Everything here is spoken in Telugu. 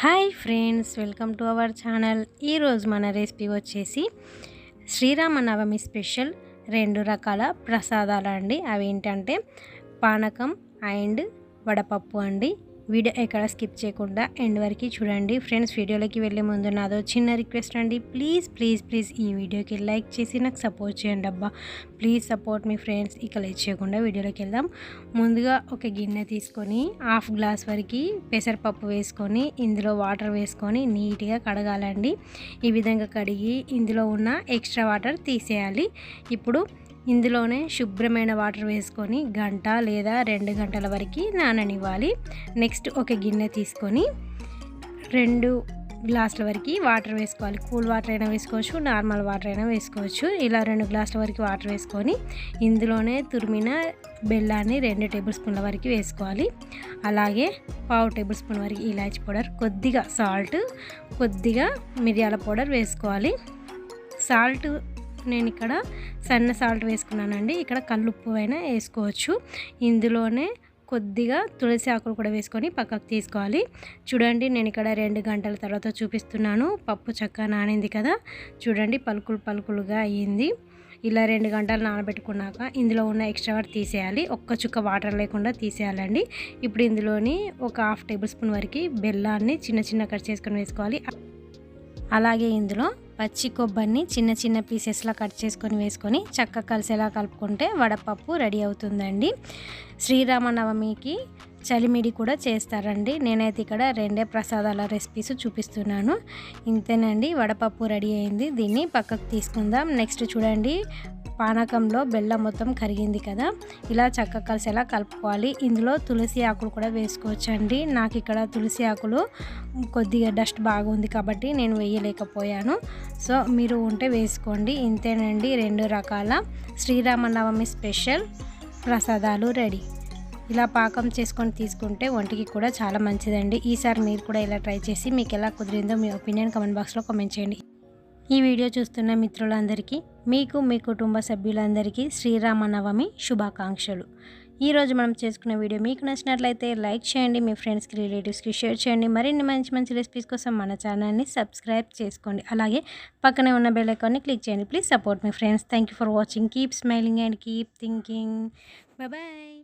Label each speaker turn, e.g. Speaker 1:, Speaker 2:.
Speaker 1: Hi friends welcome to our channel. ఈరోజు మన రెసిపీ వచ్చేసి శ్రీరామనవమి స్పెషల్ రెండు రకాల ప్రసాదాలు అండి అవి ఏంటంటే పానకం అండ్ వడపప్పు అండి. వీడియో ఎక్కడ స్కిప్ చేయకుండా ఎండ్ వరకు చూడండి. ఫ్రెండ్స్ వీడియోలోకి వెళ్ళే ముందు నాదో చిన్న రిక్వెస్ట్ అండి. ప్లీజ్ ప్లీజ్ ప్లీజ్ ఈ వీడియోకి లైక్ చేసి నాకు సపోర్ట్ చేయండి అబ్బా. ప్లీజ్ సపోర్ట్ మీ ఫ్రెండ్స్ ఇక లైక్ చేయకుండా వీడియోలోకి వెళ్దాం. ముందుగా ఒక గిన్నె తీసుకొని హాఫ్ గ్లాస్ వరకు పెసరపప్పు వేసుకొని ఇందులో వాటర్ వేసుకొని నీట్గా కడగాలండి. ఈ విధంగా కడిగి ఇందులో ఉన్న ఎక్స్ట్రా వాటర్ తీసేయాలి. ఇప్పుడు ఇందులోనే శుభ్రమైన వాటర్ వేసుకొని గంట లేదా రెండు గంటల వరకు నాననివ్వాలి. నెక్స్ట్ ఒక గిన్నె తీసుకొని రెండు గ్లాసుల వరకు వాటర్ వేసుకోవాలి. కూల్ వాటర్ అయినా వేసుకోవచ్చు నార్మల్ వాటర్ అయినా వేసుకోవచ్చు. ఇలా రెండు గ్లాసుల వరకు వాటర్ వేసుకొని ఇందులోనే తురిమిన బెల్లాన్ని రెండు టేబుల్ స్పూన్ల వరకు వేసుకోవాలి. అలాగే పావు టేబుల్ స్పూన్ వరకు ఇలాచి పౌడర్ కొద్దిగా సాల్ట్ కొద్దిగా మిరియాల పౌడర్ వేసుకోవాలి. సాల్ట్ నేను ఇక్కడ సన్న సాల్ట్ వేసుకున్నానండి. ఇక్కడ కల్లుప్పు అయినా వేసుకోవచ్చు. ఇందులోనే కొద్దిగా తులసి ఆకులు కూడా వేసుకొని పక్కకు తీసుకోవాలి. చూడండి నేను ఇక్కడ రెండు గంటల తర్వాత చూపిస్తున్నాను. పప్పు చక్క నానింది కదా? చూడండి పలుకులు పలుకులుగా అయ్యింది. ఇలా రెండు గంటలు నానబెట్టుకున్నాక ఇందులో ఉన్న ఎక్స్ట్రా వాటర్ తీసేయాలి. ఒక్క చుక్క వాటర్ లేకుండా తీసేయాలండి. ఇప్పుడు ఇందులోని ఒక హాఫ్ టేబుల్ స్పూన్ వరకు బెల్లాన్ని చిన్న చిన్న కట్ చేసుకొని వేసుకోవాలి. అలాగే ఇందులో పచ్చి కొబ్బరిని చిన్న చిన్న పీసెస్లా కట్ చేసుకొని వేసుకొని చక్క కలిసేలా కలుపుకుంటే వడపప్పు రెడీ అవుతుందండి. శ్రీరామనవమికి చలిమిడి కూడా చేస్తారండి. నేనైతే ఇక్కడ రెండే ప్రసాదాల రెసిపీస్ చూపిస్తున్నాను. ఇంతేనండి వడపప్పు రెడీ అయింది. దీన్ని పక్కకు తీసుకుందాం. నెక్స్ట్ చూడండి పానకంలో బెల్లం మొత్తం కరిగింది కదా ఇలా చక్క కలిసేలా కలుపుకోవాలి. ఇందులో తులసి ఆకులు కూడా వేసుకోవచ్చండి. నాకు ఇక్కడ తులసి ఆకులు కొద్దిగా డస్ట్ బాగుంది కాబట్టి నేను వేయలేకపోయాను. సో మీరు ఉంటే వేసుకోండి. ఇంతేనండి రెండు రకాల శ్రీరామనవమి స్పెషల్ ప్రసాదాలు రెడీ. ఇలా పాకం చేసుకొని తీసుకుంటే ఒంటికి కూడా చాలా మంచిదండి. ఈసారి మీరు కూడా ఇలా ట్రై చేసి మీకు ఎలా కుదిరిందో మీ ఒపీనియన్ కమెంట్ బాక్స్లో కామెంట్ చేయండి. ఈ వీడియో చూస్తున్న మిత్రులందరికీ మీకు మీ కుటుంబ సభ్యులందరికీ శ్రీరామనవమి శుభాకాంక్షలు. ఈరోజు మనం చేసుకున్న వీడియో మీకు నచ్చినట్లయితే లైక్ చేయండి మీ ఫ్రెండ్స్కి రిలేటివ్స్కి షేర్ చేయండి. మరిన్ని మంచి మంచి రెసిపీస్ కోసం మన ఛానల్ని సబ్స్క్రైబ్ చేసుకోండి. అలాగే పక్కనే ఉన్న బెల్ ఐకాన్ని క్లిక్ చేయండి. Please support me friends. Thank for watching. Keep smiling and keep thinking. Bye.